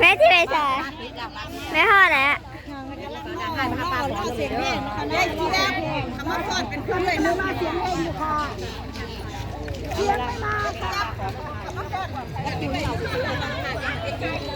แม่ที่ไหนจ้แม่ห่อแหละเสียงเองได้ที่แรกคำว่าฟอดเป็นคนเลยมือมาเสียงเอนอยู่ค่ะเสียงไม่มาครับ